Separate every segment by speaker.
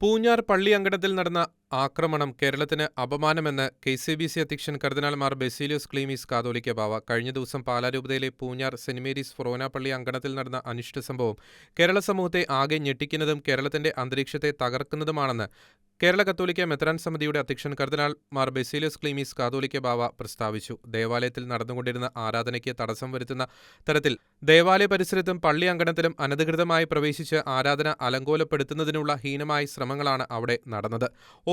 Speaker 1: പൂഞ്ഞാർ പള്ളിയങ്കണത്തിൽ നടന്ന ആക്രമണം കേരളത്തിന് അപമാനമെന്ന് കെ സി ബി സി അധ്യക്ഷൻ കർദിനാൾമാർ ബെസീലിയോസ് ക്ലീമീസ് കാതോലിക്ക ബാവ. കഴിഞ്ഞ ദിവസം പാലാരൂപതയിലെ പൂഞ്ഞാർ സെന്റ് മേരീസ് ഫൊറോനാപ്പള്ളി പള്ളി അങ്കണത്തിൽ നടന്ന അനിഷ്ട സംഭവം കേരള സമൂഹത്തെ ആകെ ഞെട്ടിക്കുന്നതും കേരളത്തിന്റെ അന്തരീക്ഷത്തെ തകർക്കുന്നതുമാണെന്ന് കേരള കത്തോലിക്ക മെത്രാൻ സമിതിയുടെ അധ്യക്ഷൻ കർദിനാൾ മാർ ബെസീലിയോസ് ക്ലീമീസ് കാതോലിക്ക ബാവ പ്രസ്താവിച്ചു. ദേവാലയത്തിൽ നടന്നുകൊണ്ടിരുന്ന ആരാധനയ്ക്ക് തടസ്സം വരുത്തുന്ന തരത്തിൽ ദേവാലയ പരിസരത്തും പള്ളി അങ്കണത്തിലും അനധികൃതമായി പ്രവേശിച്ച് ആരാധന അലങ്കോലപ്പെടുത്തുന്നതിനുള്ള ഹീനമായ ശ്രമങ്ങളാണ് അവിടെ നടന്നത്.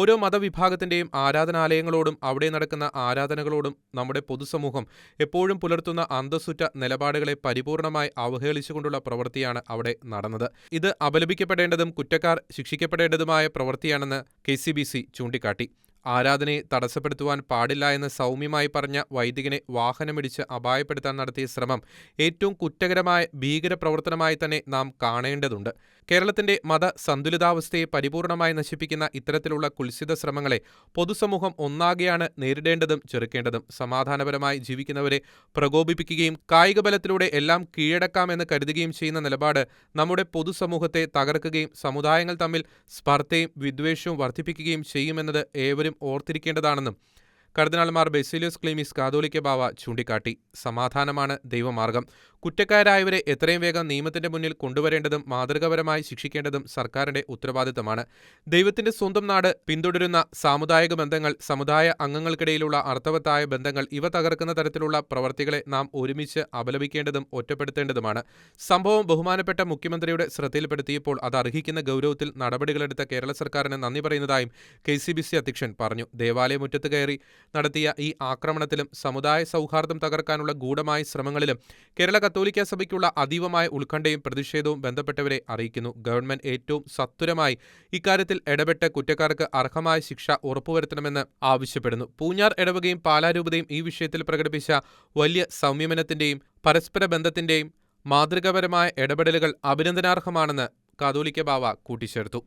Speaker 1: ഓരോ മതവിഭാഗത്തിന്റെയും ആരാധനാലയങ്ങളോടും അവിടെ നടക്കുന്ന ആരാധനകളോടും നമ്മുടെ പൊതുസമൂഹം എപ്പോഴും പുലർത്തുന്ന അന്തസ്സുറ്റ നിലപാടുകളെ പരിപൂർണമായി അവഹേളിച്ചുകൊണ്ടുള്ള പ്രവൃത്തിയാണ് അവിടെ നടന്നത്. ഇത് അപലപിക്കപ്പെടേണ്ടതും കുറ്റക്കാർ ശിക്ഷിക്കപ്പെടേണ്ടതുമായ പ്രവൃത്തിയാണെന്ന് കെ സി ബി സി ചൂണ്ടിക്കാട്ടി. ആരാധനയെ തടസ്സപ്പെടുത്തുവാൻ പാടില്ല എന്ന് സൗമ്യമായി പറഞ്ഞ വൈദികനെ വാഹനമിടിച്ച് അപായപ്പെടുത്താൻ നടത്തിയ ശ്രമം ഏറ്റവും കുറ്റകരമായ ഭീകരപ്രവർത്തനമായി തന്നെ നാം കാണേണ്ടതുണ്ട്. കേരളത്തിന്റെ മത സന്തുലിതാവസ്ഥയെ പരിപൂർണമായി നശിപ്പിക്കുന്ന ഇത്തരത്തിലുള്ള കുൽസിത ശ്രമങ്ങളെ പൊതുസമൂഹം ഒന്നാകെയാണ് നേരിടേണ്ടതും ചെറുക്കേണ്ടതും. സമാധാനപരമായി ജീവിക്കുന്നവരെ പ്രകോപിപ്പിക്കുകയും കായിക ബലത്തിലൂടെ എല്ലാം കീഴടക്കാമെന്ന് കരുതുകയും ചെയ്യുന്ന നിലപാട് നമ്മുടെ പൊതുസമൂഹത്തെ തകർക്കുകയും സമുദായങ്ങൾ തമ്മിൽ സ്പർദ്ധയും വിദ്വേഷവും വർദ്ധിപ്പിക്കുകയും ചെയ്യുമെന്നത് ഏവരും ഓർത്തിരിക്കേണ്ടതാണെന്നും കർദിനാൾമാർ ബെസിലിയസ് ക്ലീമിസ് കാതോലിക്ക ബാവ ചൂണ്ടിക്കാട്ടി. സമാധാനമാണ് ദൈവമാർഗം. കുറ്റക്കാരായവരെ എത്രയും വേഗം നിയമത്തിന്റെ മുന്നിൽ കൊണ്ടുവരേണ്ടതും മാതൃകാപരമായി ശിക്ഷിക്കേണ്ടതും സർക്കാരിന്റെ ഉത്തരവാദിത്തമാണ്. ദൈവത്തിന്റെ സ്വന്തം നാട് പിന്തുടരുന്ന സാമുദായിക ബന്ധങ്ങൾ സമുദായ അംഗങ്ങൾക്കിടയിലുള്ള അർത്ഥവത്തായ ബന്ധങ്ങൾ ഇവ തകർക്കുന്ന തരത്തിലുള്ള പ്രവർത്തികളെ നാം ഒരുമിച്ച് അപലപിക്കേണ്ടതും ഒറ്റപ്പെടുത്തേണ്ടതുമാണ്. സംഭവം ബഹുമാനപ്പെട്ട മുഖ്യമന്ത്രിയുടെ ശ്രദ്ധയിൽപ്പെടുത്തിയപ്പോൾ അത് അർഹിക്കുന്ന ഗൗരവത്തിൽ നടപടികളെടുത്ത കേരള സർക്കാരിന് നന്ദി പറയുന്നതായും കെ സി ബി സി അധ്യക്ഷൻ പറഞ്ഞു. ദേവാലയമുറ്റത്ത് കയറി നടത്തിയ ഈ ആക്രമണത്തിലും സമുദായ സൗഹാർദ്ദം തകർക്കാനുള്ള ഗൂഢമായ ശ്രമങ്ങളിലും കേരള കത്തോലിക്ക സഭയ്ക്കുള്ള അതീവമായ ഉത്കണ്ഠയും പ്രതിഷേധവും ബന്ധപ്പെട്ടവരെ അറിയിക്കുന്നു. ഗവൺമെന്റ് ഏറ്റവും സത്വരമായി ഇക്കാര്യത്തിൽ ഇടപെട്ട് കുറ്റക്കാർക്ക് അർഹമായ ശിക്ഷ ഉറപ്പുവരുത്തണമെന്ന് ആവശ്യപ്പെടുന്നു. പൂഞ്ഞാർ ഇടവകയും പാലാരൂപതയും ഈ വിഷയത്തിൽ പ്രകടിപ്പിച്ച വലിയ സംയമനത്തിന്റെയും പരസ്പര ബന്ധത്തിന്റെയും മാതൃകാപരമായ ഇടപെടലുകൾ അഭിനന്ദനാർഹമാണെന്ന് കാതോലിക്ക ബാവ കൂട്ടിച്ചേർത്തു.